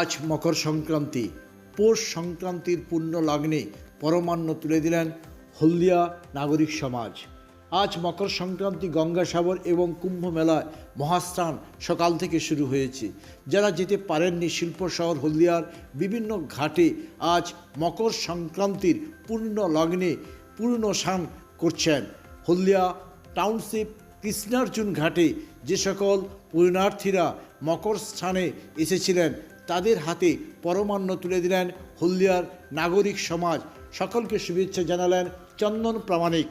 আজ মকর সংক্রান্তি। পৌষ সংক্রান্তির পূর্ণ লগ্নে পরমান্ন তুলে দিলেন হলদিয়া নাগরিক সমাজ। আজ মকর সংক্রান্তি গঙ্গাসাগর এবং কুম্ভ মেলায় মহাস্নান সকাল থেকে শুরু হয়েছে। যারা যেতে পারেননি শিল্প শহর হলদিয়ার বিভিন্ন ঘাটে আজ মকর সংক্রান্তির পূর্ণ লগ্নে পূর্ণ স্নান করছেন। হলদিয়া টাউনশিপ কৃষ্ণার্জুন ঘাটে যে সকল পুণ্যার্থীরা মকর স্থানে এসেছিলেন তাদের হাতে পরমান্ন তুলে দিলেন হলদিয়ার নাগরিক সমাজ। সকলকে শুভেচ্ছা জানালেন চন্দন প্রামাণিক।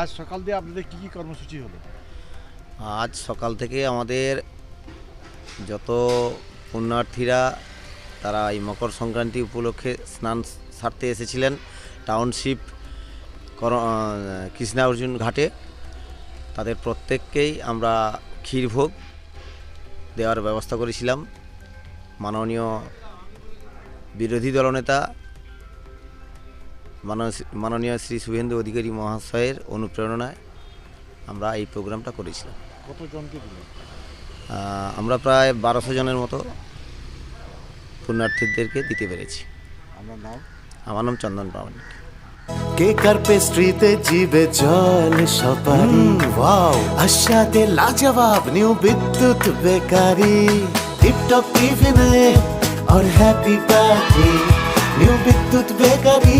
আজ সকাল দিয়ে আপনাদের কী কী কর্মসূচি হলো? আজ সকাল থেকে আমাদের যত পুণ্যার্থীরা তারা এই মকর সংক্রান্তি উপলক্ষে স্নান সারতে এসেছিলেন টাউনশিপ কৃষ্ণা অর্জুন ঘাটে। তাদের প্রত্যেককেই আমরা ক্ষীরভোগ দেওয়ার ব্যবস্থা করেছিলাম। মাননীয় বিরোধী দলনেতা মাননীয় শ্রী শুভেন্দু অধিকারী মহাশয়ের অনুপ্রেরণায় আমরা এই প্রোগ্রামটা করেছিলাম কতজনকে দিলেন আহ, আমরা প্রায় বারোশো জনের মতো পুণ্যার্থীদেরকে দিতে পেরেছি আমার নাম আমার নাম চন্দন প্রামাণিক কেক আর পেস্ট্রিতে জিবে জল সপারি ওয়াও আশাতে লাজবাব নিউ বিদ্যুৎ বেকারি টিপটপ টিফিনে और happy party new Bidyut bakery